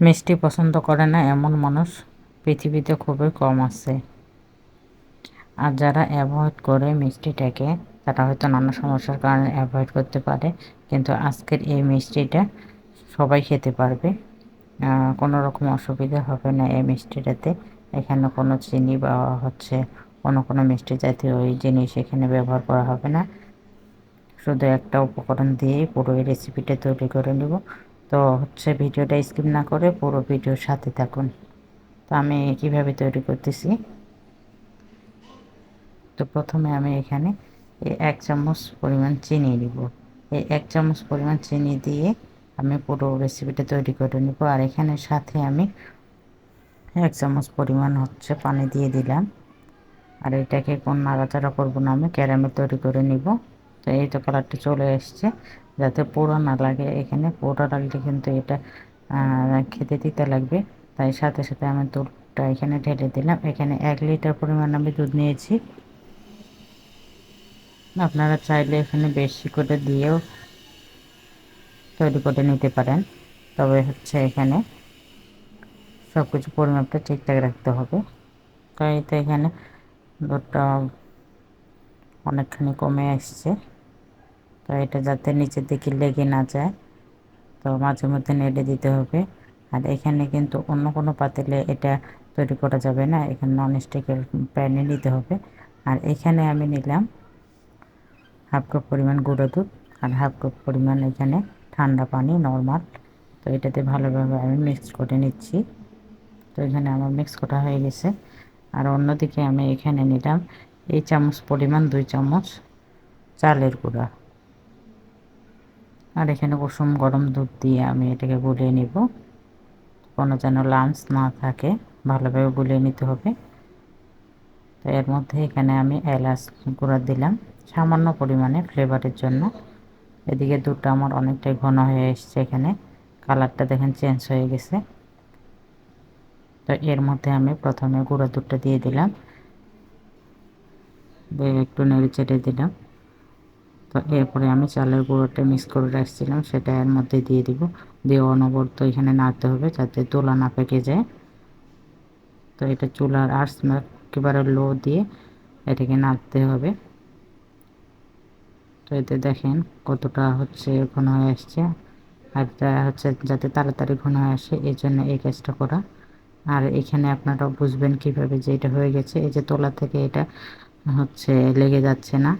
মিষ্টি পছন্দ করে না এমন মানুষ পৃথিবীতে খুবই কম আছে। আর যারা অ্যাভয়েড করে মিষ্টিটাকে, তারা হয়তো নানা সমস্যার কারণে অ্যাভয়েড করতে পারে, কিন্তু আজকের এই মিষ্টিটা সবাই খেতে পারবে। কোনো রকম অসুবিধা হবে না এই মিষ্টিটাতে। এখানে কোনো চিনি বা হচ্ছে কোনো কোনো মিষ্টি জাতীয় ওই জিনিস এখানে ব্যবহার করা হবে না। শুধু একটা উপকরণ দিয়েই পুরো এই রেসিপিটা তৈরি করে নেব। তো হচ্ছে ভিডিওটা স্কিপ না করে পুরো ভিডিওর সাথে থাকুন। তো আমি কীভাবে তৈরি করতেছি? তো প্রথমে আমি এখানে এক চামচ পরিমাণ চিনি দিব। এই এক চামচ পরিমাণ চিনি দিয়ে আমি পুরো রেসিপিটা তৈরি করে নিব। আর এখানে সাথে আমি এক চামচ পরিমাণ হচ্ছে পানি দিয়ে দিলাম। আর এটাকে কোন নাড়াচাড়া করব না, আমি ক্যারামেল তৈরি করে নিব। তো এই কালারটা চলে এসছে, যাতে পুরো না লাগে। এখানে পুরো লাগলে কিন্তু এটা খেতে দিতে লাগবে। তাই সাথে সাথে আমি দুধটা এখানে ঢেলে দিলাম। এখানে এক লিটার পরিমাণ আমি দুধ নিয়েছি। আপনারা চাইলে এখানে বেশি করে দিয়েও তৈরি করে নিতে পারেন। তবে হচ্ছে এখানে সব কিছু পরিমাপটা ঠিকঠাক রাখতে হবে। তাই তো এখানে দুধটা অনেকখানি কমে আসছে তো এটা যাতে নিচের দিকে লেগে না যায়, তো মাঝে মধ্যে নেড়ে দিতে হবে। আর এখানে কিন্তু অন্য কোনো পাতিলে এটা তৈরি করা যাবে না, এখানে নন স্টিকের প্যানে নিতে হবে। আর এখানে আমি নিলাম হাফ কাপ পরিমাণ গুঁড়ো দুধ আর হাফ কাপ পরিমাণ এখানে ঠান্ডা পানি নর্মাল তো এটাতে ভালোভাবে আমি মিক্স করে নিচ্ছি। তো এখানে আমার মিক্স করা হয়ে গেছে। আর অন্যদিকে আমি এখানে নিলাম এই চামচ পরিমাণ দুই চামচ চালের গুঁড়া। আর এখানে কুসুম গরম দুধ দিয়ে আমি এটাকে গুলিয়ে নিব। কোনো যেন লাঞ্চ না থাকে, ভালোভাবে গুলিয়ে নিতে হবে। তো এর মধ্যে এখানে আমি এলাচ গুঁড়া দিলাম, সামান্য পরিমাণে ফ্লেভারের জন্য। এদিকে দুধটা আমার অনেকটাই ঘন হয়ে এসছে এখানে কালারটা দেখেন চেঞ্জ হয়ে গেছে। তো এর মধ্যে আমি প্রথমে গুঁড়া দুধটা দিয়ে দিলাম। একটু নেড়ে চেটে দিলাম। তো এরপরে আমি চালের গুঁড়োটা মিক্স করে রাখছিলাম, সেটা এর মধ্যে দিয়ে দিব। দিয়ে অনবরত এখানে নাড়তে হবে যাতে তোলা না পেকে যায়। তো এটা চুলার আর্স একেবারে লো দিয়ে এটাকে নাড়তে হবে। তো এতে দেখেন কতটা হচ্ছে ঘন হয়ে আসছে। আর হচ্ছে যাতে তাড়াতাড়ি ঘন হয়ে আসে, এই জন্য এই কাজটা করা। আর এখানে আপনারা বুঝবেন কীভাবে যে এটা হয়ে গেছে, এই যে তোলা থেকে এটা হচ্ছে লেগে যাচ্ছে না।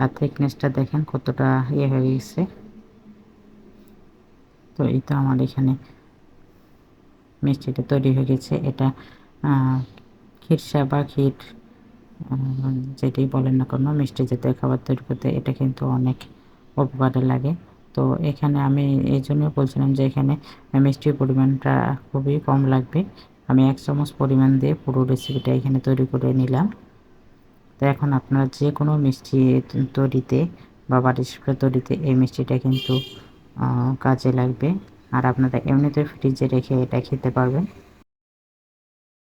আর থিকনেসটা দেখেন কতটা ইয়ে হয়ে গেছে। তো এই তো আমার এখানে মিষ্টিটা তৈরি হয়ে গেছে। এটা ক্ষীরসা বা ক্ষীর যেটাই বলেন না কোনো, মিষ্টি জাতীয় খাবার তৈরি করতে এটা কিন্তু অনেক উপকারে লাগে। তো এখানে আমি এই জন্য বলছিলাম যে এখানে মিষ্টির পরিমাণটা খুবই কম লাগবে। আমি এক চামচ পরিমাণ দিয়ে পুরো রেসিপিটা এখানে তৈরি করে নিলাম। তো এখন আপনারা যে কোনো মিষ্টি তৈরিতে বা বাড়ির তৈরিতে এই মিষ্টিটা কিন্তু কাজে লাগবে। আর আপনারা এমনিতে ফ্রিজে রেখে এটা খেতে পারবেন।